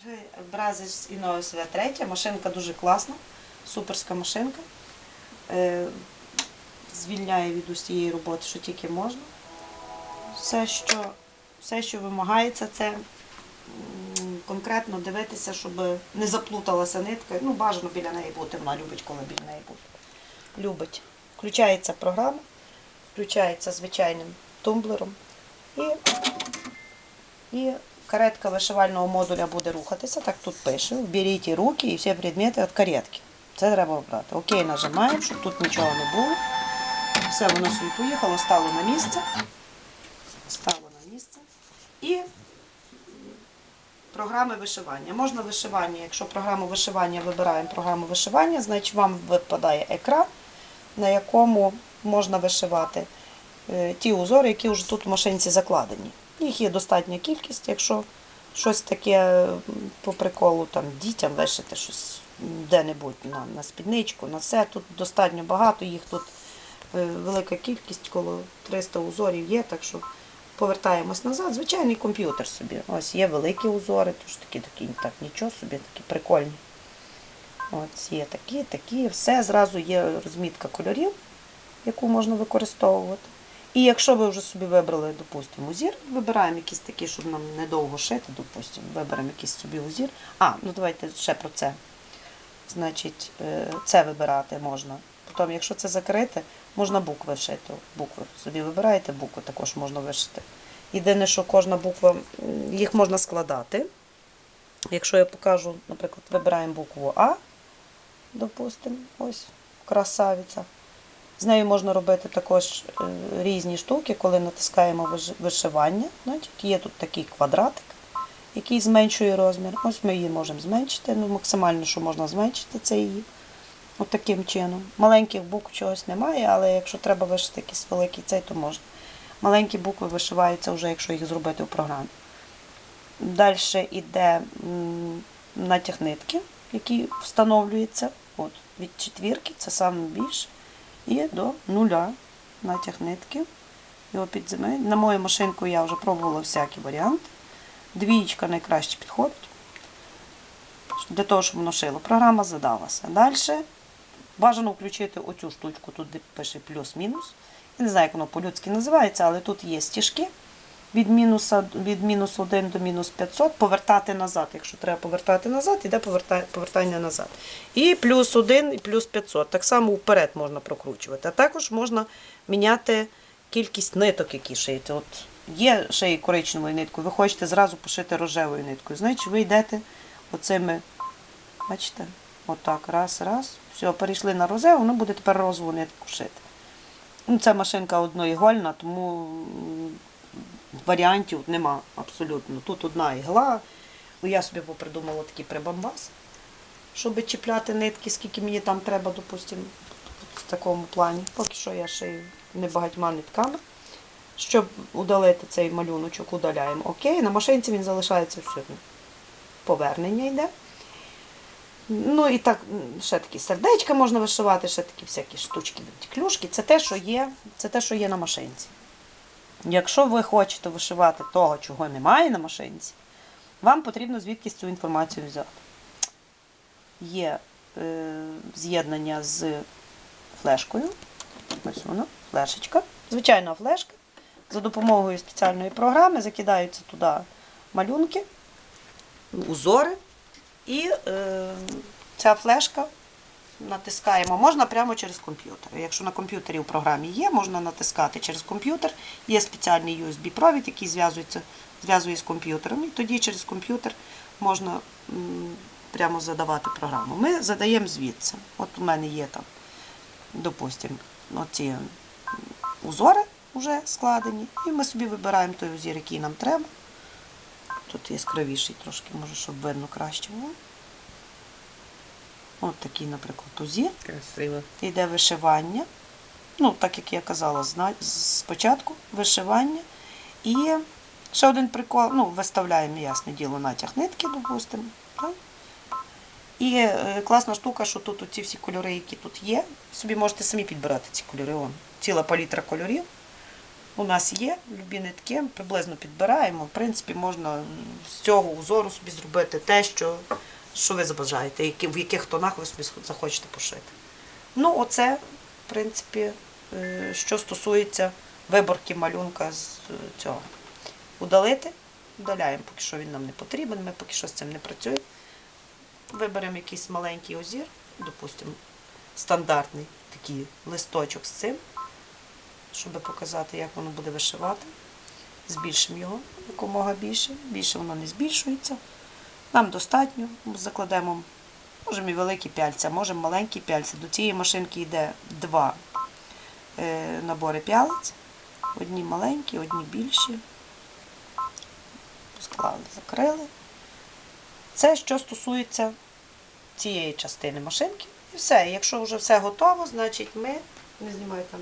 Вже Brazos Innovis V3, машинка дуже класна, суперська машинка. Е, Звільняє від усієї роботи, що тільки можна. Все, що, все, що вимагається, це конкретно дивитися, щоб не заплуталася нитка. Ну, бажано біля неї бути, вона любить, коли біля неї бути. Любить. Включається програма, включається звичайним тумблером і і каретка вишивального модуля буде рухатися, так тут пише. Вберіть руки і всі предмети від каретки. Це треба обрати. Окей, нажимаємо, щоб тут нічого не було. Все, воно собі поїхало, стало на місце. Стало на місце. І програми вишивання. Можна вишивання, якщо програму вишивання вибираємо програму вишивання, значить вам випадає екран, на якому можна вишивати е, ті узори, які вже тут в машинці закладені. Їх є достатня кількість, якщо щось таке по приколу там, дітям вишити щось де-небудь на, на спідничку, на все. Тут достатньо багато, їх тут е, велика кількість, коло 300 узорів є, так що повертаємось назад. Звичайний комп'ютер собі. Ось є великі узори, тож такі, такі, так, нічого собі, такі прикольні. Ось є такі, такі, все, зразу є розмітка кольорів, яку можна використовувати. І якщо ви вже собі вибрали, допустимо, узір, вибираємо якісь такі, щоб нам недовго шити, допустимо, виберемо якийсь собі узір. А, ну давайте ще про це. Значить, е, це вибирати можна. Потім, якщо це закрите, можна букви вшити. Букви собі вибираєте, букви також можна вишити. Єдине, що кожна буква, їх можна складати. Якщо я покажу, наприклад, вибираємо букву А, допустимо, ось красавиця. З нею можна робити також е, різні штуки, коли натискаємо вишивання. Значить, є тут такий квадратик, який зменшує розмір. Ось ми її можемо зменшити. Ну, максимально, що можна зменшити, це її. От таким чином. Маленьких букв чогось немає, але якщо треба вишити якийсь великий цей, то можна. Маленькі букви вишиваються вже, якщо їх зробити в програмі. Далі йде натяг нитки, який встановлюється. От, від четвірки, це саме більше, і до нуля натяг нитки. Його підзимаю. На мою машинку я вже пробувала всякі варіанти. Двієчка найкраще підходить. Для того, щоб воно шило. Програма задалася. Далі бажано включити оцю штучку, тут пише плюс-мінус. Я не знаю, як воно по-людськи називається, але тут є стіжки від мінуса, від мінус 1 до мінус 500, повертати назад. Якщо треба повертати назад, іде повертання назад. І плюс 1 і плюс 500. Так само вперед можна прокручувати. А також можна міняти кількість ниток, які шиєте. От є шиї коричневою ниткою, ви хочете зразу пошити рожевою ниткою. Значить, ви йдете оцими, бачите, отак, раз, раз. Все, перейшли на розеву, воно буде тепер розову нитку шити. Ну, це машинка одноігольна, тому варіантів нема абсолютно. Тут одна ігла. Ну, я собі попридумала такий прибамбас, щоб чіпляти нитки, скільки мені там треба, допустимо, в такому плані. Поки що я шию небагатьма нитками. Щоб удалити цей малюночок, удаляємо. Окей, на машинці він залишається всюди. Повернення йде. Ну і так, ще такі сердечка можна вишивати, ще такі всякі штучки, клюшки. Це те, що є, це те, що є на машинці. Якщо ви хочете вишивати того, чого немає на машинці, вам потрібно звідкись цю інформацію взяти. Є е, з'єднання з флешкою. Ось воно, флешечка. Звичайна флешка. За допомогою спеціальної програми закидаються туди малюнки, узори. І е, ця флешка натискаємо. Можна прямо через комп'ютер. Якщо на комп'ютері в програмі є, можна натискати через комп'ютер. Є спеціальний USB-провід, який зв'язується, зв'язує з комп'ютером. І тоді через комп'ютер можна прямо задавати програму. Ми задаємо звідси. От у мене є там, допустимо, оці узори вже складені. І ми собі вибираємо той узір, який нам треба. Тут яскравіший трошки, може, щоб видно краще було. От такий, наприклад, узір. Красиво. Йде вишивання. Ну, так як я казала, спочатку вишивання. І ще один прикол, ну, виставляємо, ясне діло, натяг нитки, допустимо. Так? І е, класна штука, що тут ці всі кольори, які тут є, собі можете самі підбирати ці кольори. Вон, ціла палітра кольорів. У нас є, любі нитки, приблизно підбираємо. В принципі, можна з цього узору собі зробити те, що, що ви забажаєте, які, в яких тонах ви собі захочете пошити. Ну, оце, в принципі, е, що стосується виборки малюнка з е, цього. Удалити, удаляємо, поки що він нам не потрібен, ми поки що з цим не працюємо. Виберемо якийсь маленький озір, допустимо, стандартний такий листочок з цим, щоб показати, як воно буде вишивати. Збільшимо його якомога більше. Більше воно не збільшується. Нам достатньо. Закладемо, можемо і великі пяльця, можемо маленькі пяльця. До цієї машинки йде два е, набори пялець. Одні маленькі, одні більші. Склали, закрили. Це що стосується цієї частини машинки. І все. Якщо вже все готово, значить ми не знімаю там.